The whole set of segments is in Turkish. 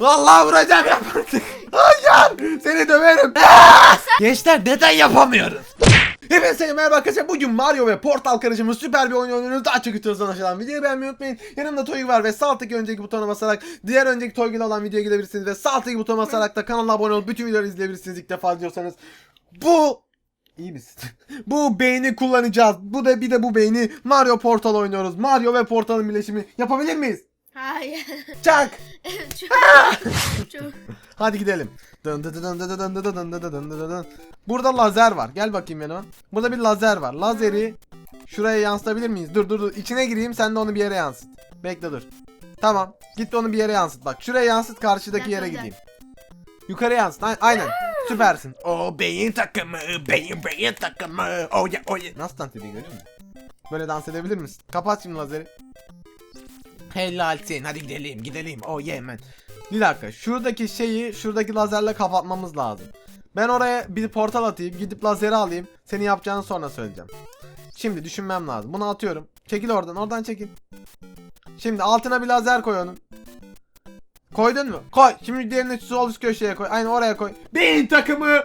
Vallahi vuracağım yap artık. Hayır seni döverim. Gençler neden yapamıyoruz? Hepinize merhaba arkadaşlar. Bugün Mario ve Portal karışımı süper bir oyun oynuyoruz. Daha çok hızlı aşağıdan videoyu beğenmeyi unutmayın. Yanımda Toy var ve sağ alttaki önceki butona basarak diğer önceki Toy ile olan videoya gidebilirsiniz ve sağ alttaki butona basarak da kanala abone olup bütün videoları izleyebilirsiniz ilk defa diyorsanız. Bu İyi misin? bu beyni kullanacağız. Bu da bir de bu beyni Mario Portal oynuyoruz. Mario ve Portal'ın birleşimi yapabilir miyiz? Hayır. Çak. Evet çok. çok. Hadi gidelim. Dın dı dı dın dı dı dın dı dı dın dı dı dın dı dı dın. Burada lazer var. Gel bakayım yanıma. Burada bir lazer var. Lazeri şuraya yansıtabilir miyiz? Dur dur dur. İçine gireyim sen de onu bir yere yansıt. Bekle dur. Tamam. Git de onu bir yere yansıt. Bak şuraya yansıt karşıdaki yere gideyim. Yukarı yansıt. Aynen. Süpersin. O beyin takımı, beyin beyin takımı. Oh yeah, oh yeah. Nasıl dans ediyor görüyor musun? Böyle dans edebilir misin? Kapat şimdi lazeri. Helalsin. Hadi gidelim, gidelim. Oh yeah. Bir dakika. Şuradaki şeyi şuradaki lazerle kapatmamız lazım. Ben oraya bir portal atayım. Gidip lazeri alayım. Senin yapacağını sonra söyleyeceğim. Şimdi düşünmem lazım. Bunu atıyorum. Çekil oradan. Oradan çekil. Şimdi altına bir lazer koy. Koydun mu? Koy. Şimdi diğerini sol üst köşeye koy. Aynı oraya koy. Beyin takımı.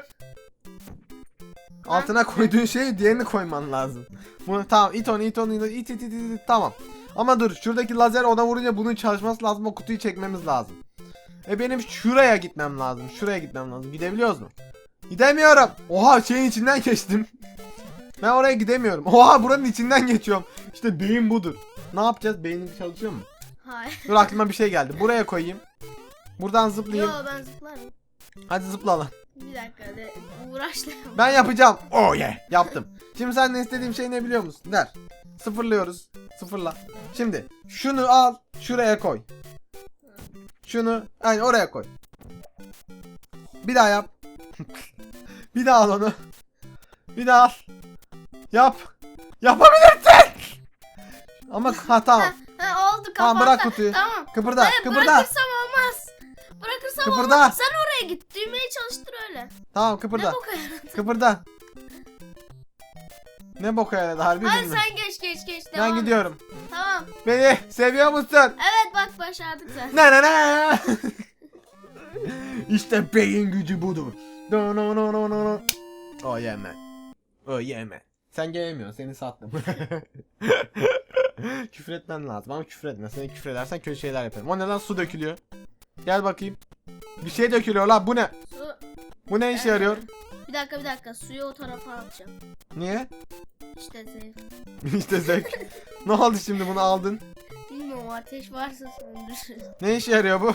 Altına koyduğun şeyi diğerini koyman lazım. Bunu tamam it onu it onu it it it it, it. tamam. Ama dur şuradaki lazer ona vurunca bunun çalışması lazım. O kutuyu çekmemiz lazım. E benim şuraya gitmem lazım. Şuraya gitmem lazım. Gidebiliyoruz mu? Gidemiyorum. Oha şeyin içinden geçtim. Ben oraya gidemiyorum. Oha buranın içinden geçiyorum. İşte beyin budur. Ne yapacağız? Beynin çalışıyor mu? Hayır. Dur aklıma bir şey geldi. Buraya koyayım. Buradan zıplayayım. Yo ben zıplarım. Hadi zıpla lan. Bir dakika de uğraşlayalım. Ben yapacağım. Oh yeah. Yaptım. Şimdi senden istediğim şey ne biliyor musun? Der. Sıfırlıyoruz. Sıfırla. Şimdi şunu al. Şuraya koy. Şunu aynı oraya koy. Bir daha yap. bir daha al onu. Bir daha al. Yap. Yapabilirsin. Ama ha tamam. Ha oldu kapattı. Tamam bırak kutuyu. Tamam. Kıpırda. Hayır, Kıpırda. Bırakırsam olmaz. Bırakırsam Kıpırda. olmaz. Sen oraya git. Düğmeyi çalıştır öyle. Tamam Ne kıpırda. boka yaradı? Kıpırda. Ne boka yaradı harbi Hadi bilmiyorum. sen geç geç geç. Ben Devam. et. gidiyorum. Tamam. Beni seviyor musun? Evet bak başardık sen. Ne ne ne? işte beyin gücü budur. No no no no no no. Oh yeah man. Oh yeah man. Sen gelemiyorsun seni sattım. küfür etmen lazım ama küfür etme. Sen küfür edersen kötü şeyler yaparım. O neden su dökülüyor? Gel bakayım. Bir şey dökülüyor lan bu ne? Su. Bu ne işe yarıyor? Bir dakika bir dakika. Suyu o tarafa atacağım. Niye? İşte zevk. işte zevk. ne oldu şimdi bunu aldın? Bilmiyorum ateş varsa söndür. Ne işe yarıyor bu?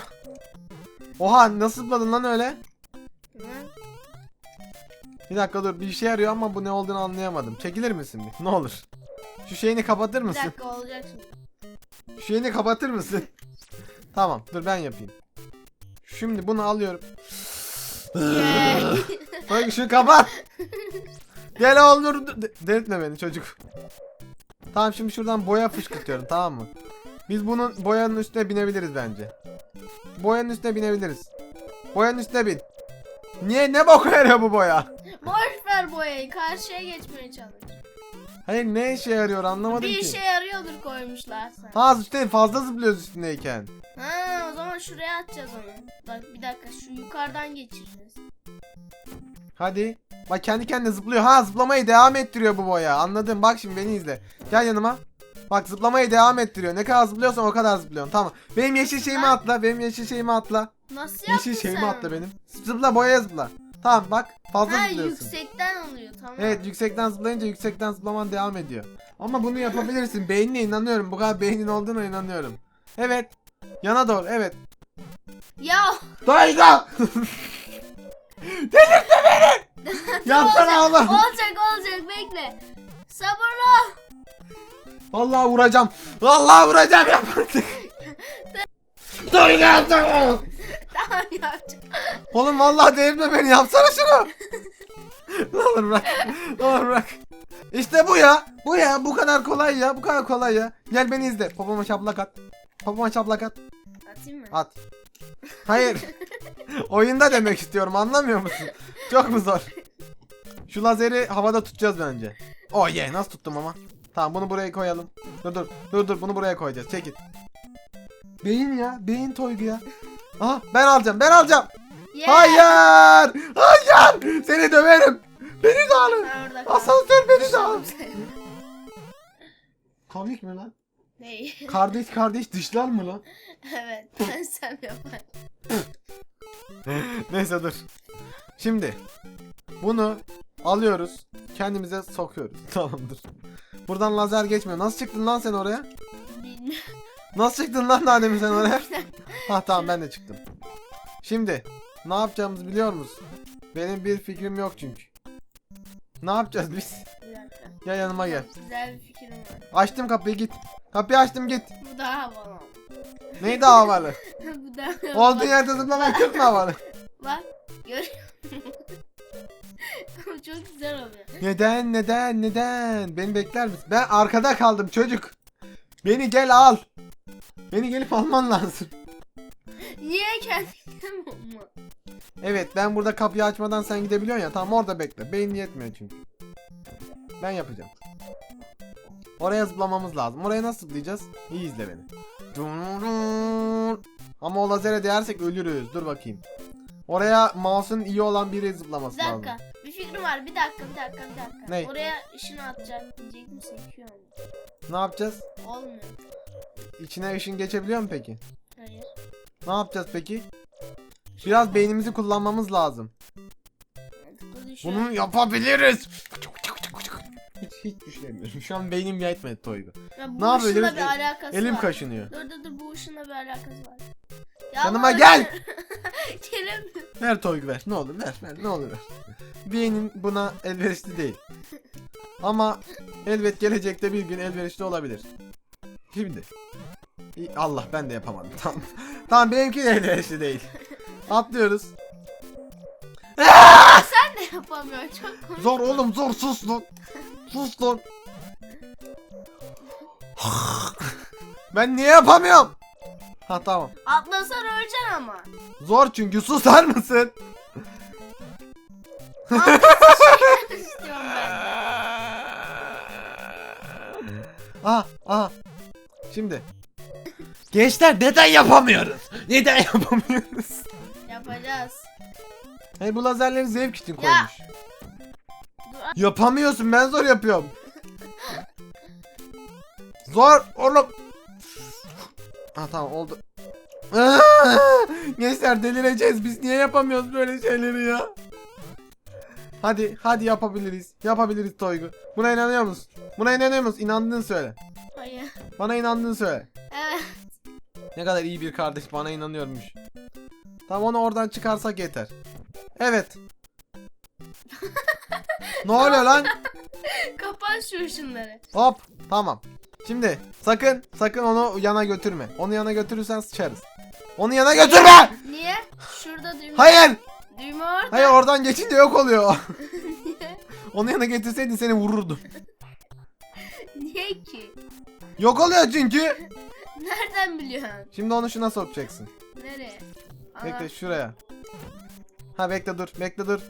Oha nasıl zıpladın lan öyle? Hı? Bir dakika dur bir işe yarıyor ama bu ne olduğunu anlayamadım. Çekilir misin bir? Ne olur. Şu şeyini kapatır Bir mısın? dakika olacak şimdi. Şu şeyini kapatır mısın? tamam dur ben yapayım. Şimdi bunu alıyorum. Bak şunu kapat. Gel. De- delirtme beni çocuk. Tamam şimdi şuradan boya fışkırtıyorum tamam mı? Biz bunun boyanın üstüne binebiliriz bence. Boyanın üstüne binebiliriz. Boyanın üstüne bin. Niye ne boku yarıyor bu boya? Boş ver boyayı. Karşıya geçmeye çalış. Hayır ne işe yarıyor anlamadım Bir ki. işe yarıyordur koymuşlar sen. Ha üstte fazla zıplıyoruz üstündeyken. Ha o zaman şuraya atacağız onu. Bak bir dakika şu yukarıdan geçireceğiz. Hadi. Bak kendi kendine zıplıyor. Ha zıplamayı devam ettiriyor bu boya. Anladım. Bak şimdi beni izle. Gel yanıma. Bak zıplamayı devam ettiriyor. Ne kadar zıplıyorsan o kadar zıplıyorsun. Tamam. Benim yeşil şeyimi atla. Benim yeşil şeyimi atla. Nasıl yaptın Yeşil sen? şeyimi atla onu? benim. Zıpla boyaya zıpla. Tamam bak fazla Ha zıplıyorsun. yüksekten oluyor tamam. Evet yüksekten zıplayınca yüksekten zıplaman devam ediyor. Ama bunu yapabilirsin. Beynine inanıyorum. Bu kadar beynin olduğuna inanıyorum. Evet. Yana doğru. Evet. Ya Dayıda! Delirtme beni! Yapsana oğlum. olacak olacak bekle. Sabırlı. Vallahi vuracağım. Vallahi vuracağım yap artık. Dayıda! Tamam yapacağım. Oğlum vallahi delirtme beni. Yapsana şunu. ne olur bırak. Ne olur bırak. İşte bu ya. Bu ya. Bu kadar kolay ya. Bu kadar kolay ya. Gel beni izle. Popoma şaplak at. Popoma şaplak at. Atayım mı? At. Hayır. Oyunda demek istiyorum anlamıyor musun? Çok mu zor? Şu lazeri havada tutacağız bence. Oh yeah nasıl tuttum ama. Tamam bunu buraya koyalım. Dur dur dur dur bunu buraya koyacağız çekil. Beyin ya beyin toygu ya. Aha ben alacağım ben alacağım. Yeah. Hayır. Hayır. Seni döverim. Beni de alın. Asansör beni de alın. Komik mi lan? Ney? Kardeş kardeş dışlar mı lan? evet. Ben sen yapar. Neyse dur. Şimdi bunu alıyoruz. Kendimize sokuyoruz. Tamamdır. Buradan lazer geçmiyor. Nasıl çıktın lan sen oraya? Nasıl çıktın lan daha demin sen oraya? ha tamam ben de çıktım. Şimdi ne yapacağımızı biliyor musun? Benim bir fikrim yok çünkü. Ne yapacağız biz? Bir dakika. Ya yanıma gel. Güzel bir fikrim var. Açtım kapıyı git. Kapıyı açtım git. Bu daha havalı. Neydi havalı? Bu daha havalı. Olduğun yerde zıplamak çok mu havalı? Bak. Ama çok güzel oluyor. Neden neden neden? Beni bekler misin? Ben arkada kaldım çocuk. Beni gel al. Beni gelip alman lazım. Niye kendin olma? Evet ben burada kapıyı açmadan sen gidebiliyorsun ya. Tamam orada bekle. Beyin yetmiyor çünkü. Ben yapacağım. Oraya zıplamamız lazım. Oraya nasıl zıplayacağız? İyi izle beni. Ama o lazere değersek ölürüz. Dur bakayım. Oraya mouse'un iyi olan biri zıplaması Bir lazım. dakika. Bir fikrim var. Bir dakika, bir dakika, bir dakika. Ne? Oraya ışını atacak diyecek misin? Şu an. Ne yapacağız? Olmuyor. İçine ışın geçebiliyor mu peki? Hayır. Ne yapacağız peki? Biraz beynimizi kullanmamız lazım. Düşün. Bunu yapabiliriz. Hiç hiç düşünemiyorum. Şu an beynim yetmedi Toygu. Ya bu Ne yapıyor? Elim- bir alakası Elim var. kaşınıyor. Dur dur dur bu ışınla bir alakası var. Yanıma Allah gel. Gelemiyorum. Ver Toygu ver. Ne olur ver ver ne olur ver. Beynin buna elverişli değil. Ama elbet gelecekte bir gün elverişli olabilir. Şimdi. Allah ben de yapamadım. Tamam. tamam benimki de elverişli değil. Atlıyoruz. Sen de yapamıyorsun. Çok komik. Zor oğlum zor sus lan. Sus lan. ben niye yapamıyorum? Ha tamam. Atlasan öleceksin ama. Zor çünkü susar mısın? İstiyorum ben de. Aha aha. Şimdi. Gençler neden yapamıyoruz? Neden yapamıyoruz? Yapacağız. Hey bu lazerleri zevk için koymuş. Yapamıyorsun ben zor yapıyorum. Zor oğlum. Ha tamam oldu. Aa, Gençler delireceğiz biz niye yapamıyoruz böyle şeyleri ya? Hadi hadi yapabiliriz. Yapabiliriz Toygu. Buna inanıyor musun? Buna inanıyor musun? İnandığını söyle. Hayır. Bana inandığını söyle. Evet. Ne kadar iyi bir kardeş bana inanıyormuş. Tamam onu oradan çıkarsak yeter. Evet. ne oluyor lan? Kapat şu ışınları. Hop tamam. Şimdi sakın sakın onu yana götürme. Onu yana götürürsen sıçarız. Onu yana götürme. Niye? Şurada düğme. Hayır. Orada. Hayır oradan geçince yok oluyor. Niye? onu yana getirseydin seni vururdum. Niye ki? Yok oluyor çünkü. Nereden biliyorsun? Şimdi onu şuna sokacaksın. Nereye? Aa, Bekle şuraya. Ha bekle dur. Bekle dur.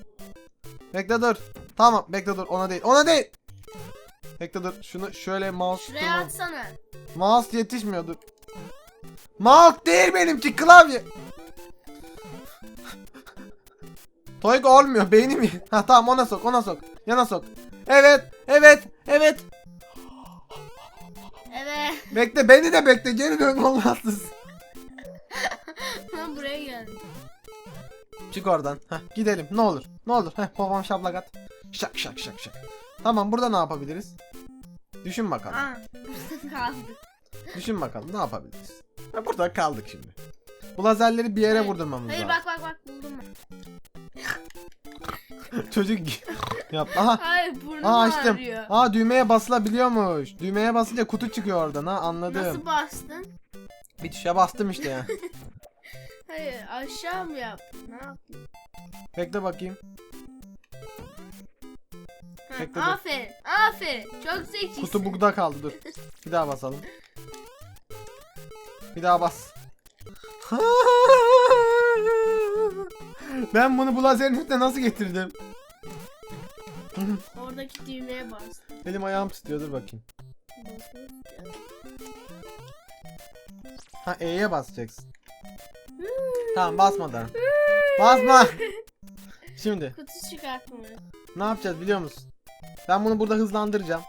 Bekle dur. Tamam bekle dur. Ona değil. Ona değil. Bekle dur. Şunu şöyle mouse Şuraya tutmam- atsana. Mouse yetişmiyor dur. Mouse değil benimki klavye. Toyga olmuyor beynim iyi. Ha tamam ona sok ona sok. Yana sok. Evet evet evet. Evet. Bekle beni de bekle geri dön olmazsız. Ben buraya geldim. Çık oradan. Heh, gidelim ne olur. Ne olur. Heh, babam şaplak at. Şak şak şak şak. Tamam burada ne yapabiliriz? Düşün bakalım. Aa, burada kaldık. Düşün bakalım ne yapabiliriz? Ha, burada kaldık şimdi. Bu lazerleri bir yere Hayır. vurdurmamız Hayır lazım. bak bak bak buldum. Çocuk yap. Aha. Hayır burnum Aa açtım. ağrıyor. Aa düğmeye basılabiliyormuş. Düğmeye basınca kutu çıkıyor oradan ha anladım. Nasıl bastın? Bir tuşa bastım işte ya. Hayır aşağı mı yaptın? Ne yaptın? Bekle bakayım. Ha, Bekle, dur. aferin. Aferin. Çok zekisin. Kutu bugda kaldı dur. Bir daha basalım. Bir daha bas. ben bunu bu lazerin üstüne nasıl getirdim? Oradaki düğmeye bastın. Elim ayağım titriyor dur bakayım. Ha E'ye basacaksın. Tamam basma da. Basma. Şimdi Kutu çıkartmıyor. ne yapacağız biliyor musun? Ben bunu burada hızlandıracağım.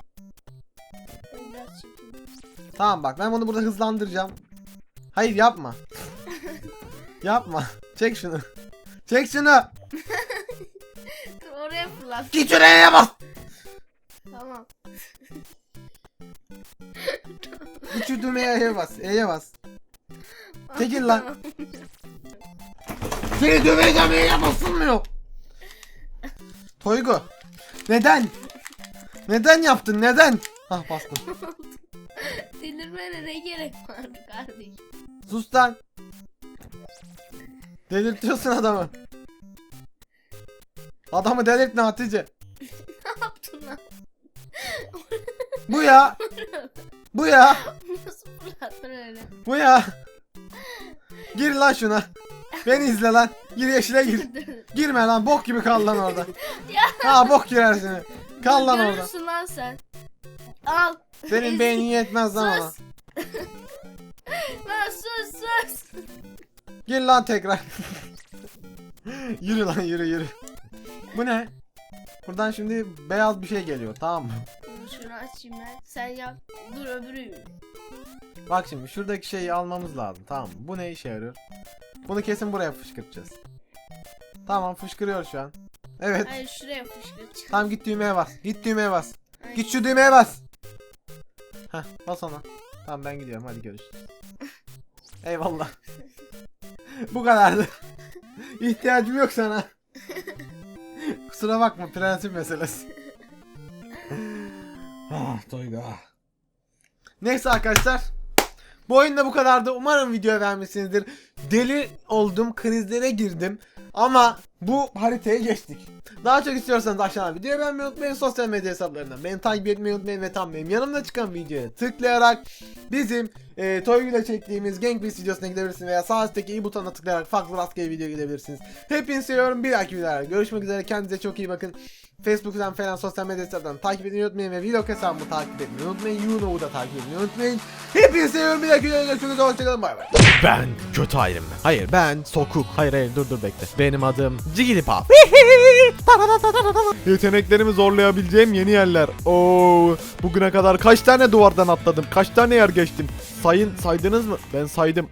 Tamam bak ben bunu burada hızlandıracağım. Hayır yapma. yapma. Çek şunu. Çek şunu. Fırlat. Git şuraya bas. Tamam. Düğmeye E'ye bas. E'ye bas. Çekil lan. Seni döveceğim E'ye basılmıyor. Toygu. Neden? Neden yaptın neden? Hah bastım. Delirmene ne gerek vardı kardeşim? Sus lan. Delirtiyorsun adamı. Adamı delirtme Hatice. Ne yaptın lan? Bu ya. Bu ya. Nasıl fırlattın öyle? Bu ya. Gir lan şuna. Beni izle lan. Gir yeşile gir. Girme lan bok gibi kal lan orada. Ha bok girersin. Kal lan orada. Görürsün lan sen. Al. Senin beynin yetmez lan ona. Lan sus sus. Gir lan tekrar. yürü lan yürü yürü. Bu ne? Buradan şimdi beyaz bir şey geliyor tamam mı? Şunu açayım ben. Sen yap. Dur öbürü. Bak şimdi şuradaki şeyi almamız lazım tamam mı? Bu ne işe yarıyor? Bunu kesin buraya fışkırtacağız. Tamam fışkırıyor şu an. Evet. Hayır şuraya fışkırtacağım. Tamam git düğmeye bas. Git düğmeye bas. Ay, Git şu düğmeye bas. Heh bas ona. Tamam ben gidiyorum hadi görüşürüz. Eyvallah. Bu kadardı. İhtiyacım yok sana. Kusura bakma prensip meselesi. ah Toyga. Neyse arkadaşlar. Bu oyunda bu kadardı. Umarım videoyu beğenmişsinizdir. Deli oldum, krizlere girdim. Ama bu haritaya geçtik. Daha çok istiyorsanız aşağıdan videoyu beğenmeyi unutmayın. Sosyal medya hesaplarından beni takip etmeyi unutmayın. Ve tam benim yanımda çıkan videoya tıklayarak bizim e, Toygu ile çektiğimiz Gang Beasts videosuna gidebilirsiniz. Veya sağ üstteki i butonuna tıklayarak farklı rastgele video gidebilirsiniz. Hepinizi seviyorum. Bir dahaki videolarda görüşmek üzere. Kendinize çok iyi bakın. Facebook'tan falan sosyal medya hesaplarından takip etmeyi unutmayın. Ve vlog hesabımı takip etmeyi unutmayın. YouNow'u da takip etmeyi unutmayın. Hepinizi seviyorum. Bir dahaki videoda görüşmek üzere. Hoşçakalın. Bay bay. Ben kötü Man. Hayır ben Sokuk. Hayır hayır dur dur bekle. Benim adım Jigglypuff. Yeteneklerimi zorlayabileceğim yeni yerler. Oo, bugüne kadar kaç tane duvardan atladım? Kaç tane yer geçtim? Sayın saydınız mı? Ben saydım.